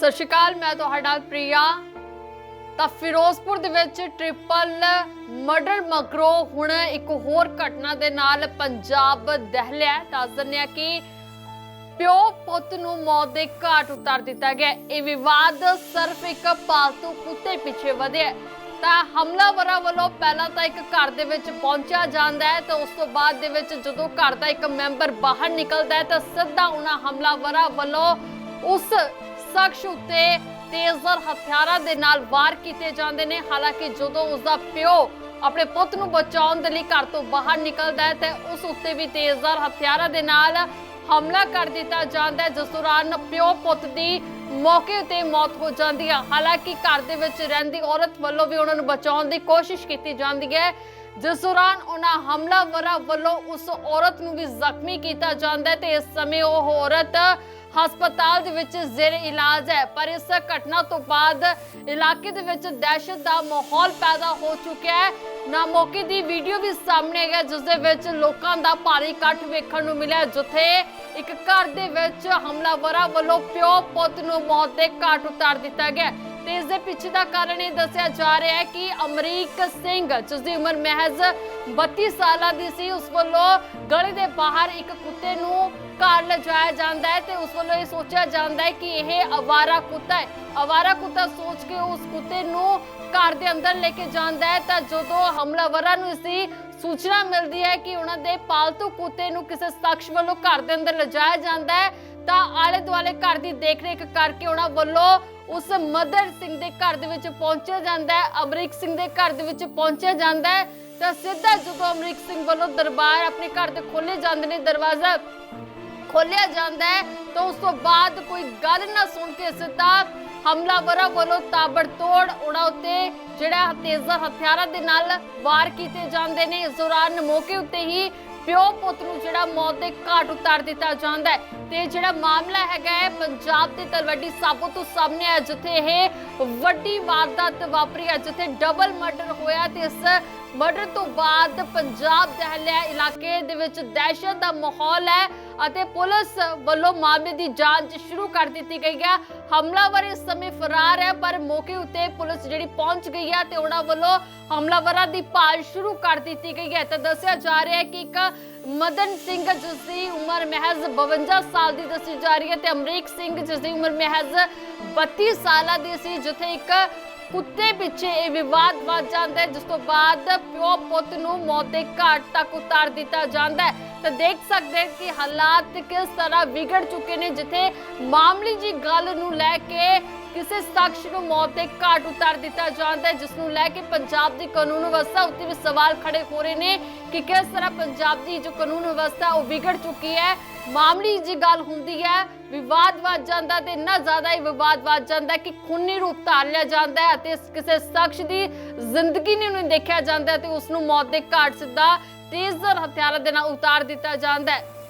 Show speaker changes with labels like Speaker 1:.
Speaker 1: ਸਤਿ ਸ਼੍ਰੀ ਅਕਾਲ, ਮੈਂ ਤੁਹਾਡਾ ਪ੍ਰਿਆ। ਤਾਂ ਫਿਰੋਜ਼ਪੁਰ ਦੇ ਵਿੱਚ ਟ੍ਰਿਪਲ ਮਰਡਰ ਮਗਰੋਂ ਹੁਣ ਇੱਕ ਹੋਰ ਘਟਨਾ ਦੇ ਨਾਲ ਪੰਜਾਬ ਦਹਿਲਿਆ ਦੱਸ ਦਿੰਦੇ ਹਾਂ ਕਿ ਪਿਓ ਪੁੱਤ ਨੂੰ ਮੌਤ ਦੇ ਘਾਟ ਉਤਾਰ ਦਿੱਤਾ ਗਿਆ ਇਹ ਵਿਵਾਦ ਸਿਰਫ ਇੱਕ ਪਾਲਤੂ ਕੁੱਤੇ ਪਿੱਛੇ ਵਧਿਆ ਤਾਂ ਹਮਲਾਵਰਾਂ ਵੱਲੋਂ ਪਹਿਲਾਂ ਤਾਂ ਇੱਕ ਘਰ ਦੇ ਵਿੱਚ ਪਹੁੰਚਿਆ ਜਾਂਦਾ ਹੈ ਤੇ ਉਸ ਤੋਂ ਬਾਅਦ ਦੇ ਵਿੱਚ ਜਦੋਂ ਘਰ ਦਾ ਇੱਕ ਮੈਂਬਰ ਬਾਹਰ ਨਿਕਲਦਾ ਹੈ ਤਾਂ ਸਿੱਧਾ ਉਹਨਾਂ ਹਮਲਾਵਰਾਂ ਵੱਲੋਂ ਉਸ ਸ਼ਖਸ ਉੱਤੇ ਤੇਜ਼ਰ ਹਥਿਆਰਾਂ ਦੇ ਨਾਲ ਵਾਰ ਕੀਤੇ ਜਾਂਦੇ ਨੇ। ਹਾਲਾਂਕਿ ਜਦੋਂ ਉਸ ਦਾ ਪਿਓ ਆਪਣੇ ਪੁੱਤ ਨੂੰ ਬਚਾਉਣ ਦੇ ਲਈ ਘਰ ਤੋਂ ਬਾਹਰ ਨਿਕਲਦਾ ਹੈ, ਤੇ ਉਸ ਉੱਤੇ ਵੀ ਤੇਜ਼ਰ ਹਥਿਆਰਾਂ ਦੇ ਨਾਲ ਹਮਲਾ ਕਰ ਦਿੱਤਾ ਜਾਂਦਾ ਹੈ, ਜਿਸ ਦੌਰਾਨ ਪਿਓ ਪੁੱਤ ਦੀ ਮੌਕੇ ਉਤੇ ਮੌਤ ਹੋ ਜਾਂਦੀ ਹੈ। ਹਾਲਾਂਕਿ ਘਰ ਦੇ ਵਿੱਚ ਰਹਿੰਦੀ ਔਰਤ ਵੱਲੋਂ ਵੀ ਉਹਨਾਂ ਨੂੰ ਬਚਾਉਣ ਦੀ ਕੋਸ਼ਿਸ਼ ਕੀਤੀ ਜਾਂਦੀ ਹੈ, ਜਿਸ ਦੌਰਾਨ ਉਹਨਾਂ ਹਮਲਾਵਰਾਂ ਵੱਲੋਂ ਉਸ ਔਰਤ ਨੂੰ ਵੀ ਜ਼ਖਮੀ ਕੀਤਾ ਜਾਂਦਾ ਹੈ, ਤੇ ਇਸ ਸਮੇਂ ਉਹ ਔਰਤ ਹਸਪਤਾਲ ਦੇ ਵਿੱਚ ਜ਼ੇਰ ਇਲਾਜ ਹੈ, ਪਰ ਇਸ ਘਟਨਾ ਤੋਂ ਬਾਅਦ ਇਲਾਕੇ ਦੇ ਵਿੱਚ ਦਹਿਸ਼ਤ ਦਾ ਮਾਹੌਲ ਪੈਦਾ ਹੋ ਚੁੱਕਿਆ ਹੈ। ਨਾ ਮੌਕੇ ਦੀ ਵੀਡੀਓ ਵੀ ਸਾਹਮਣੇ ਆ ਜਿਸ ਦੇ ਵਿੱਚ ਲੋਕਾਂ ਦਾ ਭਾਰੀ ਇਕੱਠ ਵੇਖਣ ਨੂੰ ਮਿਲਿਆ ਜਿੱਥੇ ਇੱਕ ਘਰ ਦੇ ਵਿੱਚ ਹਮਲਾਵਰਾਂ ਵੱਲੋਂ ਪਿਓ ਪੁੱਤ ਨੂੰ ਮੌਤ ਦੇ ਘਾਟ ਉਤਾਰ ਦਿੱਤਾ ਗਿਆ ਤੇ ਇਸ ਦੇ ਪਿੱਛੇ ਦਾ ਕਾਰਨ ਇਹ ਦੱਸਿਆ ਜਾ ਰਿਹਾ ਹੈ ਕਿ ਅਮਰੀਕ ਸਿੰਘ, ਜਿਸ ਦੀ ਉਮਰ ਮਹਿਜ਼ 32 ਸਾਲਾਂ ਦੀ ਸੀ, ਉਸ ਵੱਲੋਂ ਗਲੀ ਦੇ ਬਾਹਰ ਇੱਕ ਕੁੱਤੇ ਨੂੰ ਘਰ ਲਿਜਾਇਆ ਜਾਂਦਾ ਹੈ ਤੇ ਉਸ ਵੱਲੋਂ ਇਹ ਸੋਚਿਆ ਜਾਂਦਾ ਹੈ ਕਿ ਇਹ ਅਵਾਰਾ ਕੁੱਤਾ ਹੈ। ਅਵਾਰਾ ਕੁੱਤਾ ਸੋਚ ਕੇ ਉਸ ਕੁੱਤੇ ਨੂੰ ਘਰ ਦੇ ਅੰਦਰ ਲੈ ਕੇ ਜਾਂਦਾ ਹੈ ਤਾਂ ਜਦੋਂ ਹਮਲਾਵਰਾਂ ਨੂੰ ਇਸ ਦੀ ਸੂਚਨਾ ਮਿਲਦੀ ਹੈ ਕਿ ਉਹਨਾਂ ਦੇ ਪਾਲਤੂ ਕੁੱਤੇ ਨੂੰ ਕਿਸੇ ਸ਼ਖਸ ਵੱਲੋਂ ਘਰ ਦੇ ਅੰਦਰ ਲਿਜਾਇਆ ਜਾਂਦਾ ਹੈ ਤਾਂ ਆਲੇ ਦੁਆਲੇ ਘਰ ਦੀ ਦੇਖਰੇਖ ਕਰਕੇ ਉਹਨਾਂ ਵੱਲੋਂ ਉਸ ਮਦਰ ਸਿੰਘ ਦੇ ਘਰ ਦੇ ਵਿੱਚ ਪਹੁੰਚਿਆ ਜਾਂਦਾ ਹੈ, ਅਮਰੀਕ ਸਿੰਘ ਦੇ ਘਰ ਦੇ ਵਿੱਚ ਪਹੁੰਚਿਆ ਜਾਂਦਾ ਹੈ। ਤਾਂ ਸਿੱਧਾ ਜਦੋਂ ਅਮਰੀਕ ਸਿੰਘ ਵੱਲੋਂ ਦਰਬਾਰ ਆਪਣੇ ਘਰ ਦੇ ਖੋਲੇ ਜਾਂਦੇ ਨੇ, ਦਰਵਾਜ਼ਾ ਖੋਲਿਆ ਜਾਂਦਾ ਹੈ, ਤਾਂ ਉਸ ਤੋਂ ਬਾਅਦ ਕੋਈ ਗੱਲ ਨਾ ਸੁਣ ਕੇ ਸਿੱਧਾ ਹਮਲਾਵਰਾਂ ਵੱਲੋਂ ਤਾਬੜਤੋੜ ਉਹਨਾਂ ਉੱਤੇ ਜਿਹੜਾ ਤੇਜ਼ਰ ਹਥਿਆਰਾਂ ਦੇ ਨਾਲ ਵਾਰ ਕੀਤੇ ਜਾਂਦੇ ਨੇ। ਇਸ ਦੌਰਾਨ ਮੌਕੇ ਉੱਤੇ ਹੀ ਪਿਓ ਪੁੱਤ ਨੂੰ ਜਿਹੜਾ ਮੌਤ ਦੇ ਘਾਟ ਉਤਾਰ ਦਿੱਤਾ ਜਾਂਦਾ ਹੈ ਤੇ ਜਿਹੜਾ ਮਾਮਲਾ ਹੈਗਾ ਹੈ, ਪੰਜਾਬ ਦੇ ਤਲਵੱਡੀ ਸਾਬੋ ਤੋਂ ਸਾਹਮਣੇ ਆਇਆ ਜਿੱਥੇ ਇਹ ਵੱਡੀ ਵਾਰਦਾਤ ਵਾਪਰੀ ਹੈ ਜਿੱਥੇ ਡਬਲ ਮਰਡਰ ਹੋਇਆ ਤੇ ਇਸ ਮਰਡਰ ਤੋਂ ਬਾਅਦ ਪੰਜਾਬ ਦਹਿਲਿਆ ਇਲਾਕੇ ਦੇ ਵਿੱਚ ਦਹਿਸ਼ਤ ਦਾ ਮਾਹੌਲ ਹੈ। ਅਤੇ ਪੁਲਿਸ ਵੱਲੋਂ ਮਾਮਲੇ ਦੀ ਜਾਂਚ ਸ਼ੁਰੂ ਕਰ ਦਿੱਤੀ ਗਈ ਹੈ। ਹਮਲਾਵਰ ਇਸ ਸਮੇਂ ਫਰਾਰ ਹੈ, ਪਰ ਮੌਕੇ ਉੱਤੇ ਪੁਲਿਸ ਜਿਹੜੀ ਪਹੁੰਚ ਗਈ ਹੈ ਤੇ ਉਹਨਾਂ ਵੱਲੋਂ ਹਮਲਾਵਰਾਂ ਦੀ ਭਾਲ ਸ਼ੁਰੂ ਕਰ ਦਿੱਤੀ ਗਈ ਹੈ। ਤਾਂ ਦੱਸਿਆ ਜਾ ਰਿਹਾ ਹੈ ਕਿ ਇੱਕ ਮਦਨ ਸਿੰਘ ਜਿਸ ਦੀ ਉਮਰ ਮਹਿਜ਼ 52 ਸਾਲ ਦੀ ਦੱਸੀ ਜਾ ਰਹੀ ਹੈ ਤੇ ਅਮਰੀਕ ਸਿੰਘ ਜਿਸ ਦੀ ਉਮਰ ਮਹਿਜ਼ 32 ਸਾਲਾਂ ਦੀ ਸੀ, ਜਿੱਥੇ ਇੱਕ ਕੁੱਤੇ ਪਿੱਛੇ ਇਹ ਵਿਵਾਦ ਵੱਧ ਜਾਂਦਾ ਹੈ, ਜਿਸ ਤੋਂ ਬਾਅਦ ਪਿਓ ਪੁੱਤ ਨੂੰ ਮੌਤ ਦੇ ਘਾਟ ਤੱਕ ਉਤਾਰ ਦਿੱਤਾ ਜਾਂਦਾ ਹੈ। ਤਾਂ ਦੇਖ ਸਕਦੇ ਕਿ ਹਾਲਾਤ ਕਿਸ ਤਰ੍ਹਾਂ ਵਿਗੜ ਚੁੱਕੇ ਨੇ, ਜਿੱਥੇ ਮਾਮੂਲੀ ਜੀ ਗੱਲ ਨੂੰ ਲੈ ਕੇ ਕਿਸੇ ਸ਼ਖਸ ਨੂੰ ਮੌਤ ਦੇ ਘਾਟ ਉਤਾਰ ਦਿੱਤਾ ਜਾਂਦਾ ਹੈ, ਜਿਸ ਨੂੰ ਲੈ ਕੇ ਪੰਜਾਬ ਦੀ ਕਾਨੂੰਨ ਵਿਵਸਥਾ ਉੱਤੇ ਵੀ ਸਵਾਲ ਖੜੇ ਹੋ ਰਹੇ ਨੇ ਕਿ ਕਿਸ ਤਰ੍ਹਾਂ ਪੰਜਾਬ ਦੀ ਜੋ ਕਾਨੂੰਨ ਵਿਵਸਥਾ ਉਹ ਵਿਗੜ ਚੁੱਕੀ ਹੈ। ਮਾਮਲੀ ਜੀ ਗੱਲ ਹੁੰਦੀ ਹੈ ਵਿਵਾਦ ਵੱਧ ਜਾਂਦਾ ਤੇ ਇੰਨਾ ਜ਼ਿਆਦਾ ਹੀ ਵਿਵਾਦ ਵੱਧ ਜਾਂਦਾ ਕਿ ਖੂਨੀ ਰੂਪ ਧਾਰ ਲਿਆ ਜਾਂਦਾ ਹੈ ਅਤੇ ਕਿਸੇ ਸ਼ਖਸ ਦੀ ਜ਼ਿੰਦਗੀ ਨੂੰ ਦੇਖਿਆ ਜਾਂਦਾ ਤੇ ਉਸ ਨੂੰ ਮੌਤ ਦੇ ਘਾਟ ਸਿੱਧਾ ਤੇਜ਼ਰ ਹਥਿਆਰਾਂ ਦੇ ਨਾਲ ਉਤਾਰ ਦਿੱਤਾ ਜਾਂਦਾ ਹੈ।